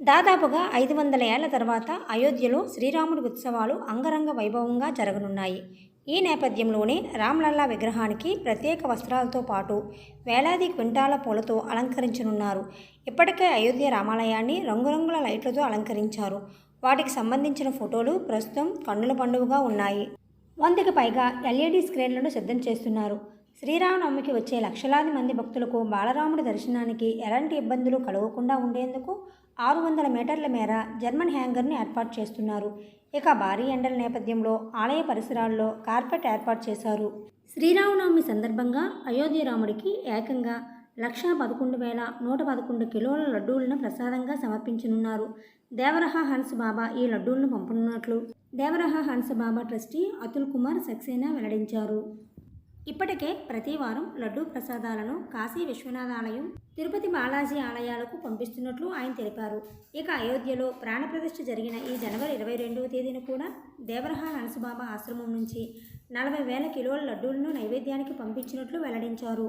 దాదాపుగా ఐదు వందల ఏళ్ళ తర్వాత అయోధ్యలో శ్రీరాముడి ఉత్సవాలు అంగరంగ వైభవంగా జరగనున్నాయి. ఈ నేపథ్యంలోనే రామ్లల్లా విగ్రహానికి ప్రత్యేక వస్త్రాలతో పాటు వేలాది క్వింటాల పూలతో అలంకరించనున్నారు. ఇప్పటికే అయోధ్య రామాలయాన్ని రంగురంగుల లైట్లతో అలంకరించారు. వాటికి సంబంధించిన ఫోటోలు ప్రస్తుతం కన్నుల పండుగగా ఉన్నాయి. వందకి పైగా ఎల్ఈడి స్క్రీన్లను సిద్ధం చేస్తున్నారు. శ్రీరామనవమికి వచ్చే లక్షలాది మంది భక్తులకు బాలరాముడి దర్శనానికి ఎలాంటి ఇబ్బందులు కలగకుండా ఉండేందుకు ఆరు వందల మీటర్ల మేర జర్మన్ హ్యాంగర్ని ఏర్పాటు చేస్తున్నారు. ఇక భారీ ఎండల నేపథ్యంలో ఆలయ పరిసరాల్లో కార్పెట్ ఏర్పాటు చేశారు. శ్రీరామనవమి సందర్భంగా అయోధ్య రాముడికి ఏకంగా లక్షా పదకొండు వేల నూట పదకొండు కిలోల లడ్డూలను ప్రసాదంగా సమర్పించనున్నారు. దేవరహ హన్స్ బాబా ఈ లడ్డూలను పంపనున్నట్లు దేవరహ హన్స్ బాబా ట్రస్టీ అతుల్ కుమార్ సక్సేనా వెల్లడించారు. ఇప్పటికే ప్రతి వారం లడ్డూ ప్రసాదాలను కాశీ విశ్వనాథ ఆలయం తిరుపతి బాలాజీ ఆలయాలకు పంపిస్తున్నట్లు ఆయన తెలిపారు. ఇక అయోధ్యలో ప్రాణప్రతిష్ఠ జరిగిన ఈ జనవరి ఇరవై రెండవ తేదీన కూడా దేవరహ హన్సుబాబా ఆశ్రమం నుంచి నలభై వేల కిలోల లడ్డూలను నైవేద్యానికి పంపించినట్లు వెల్లడించారు.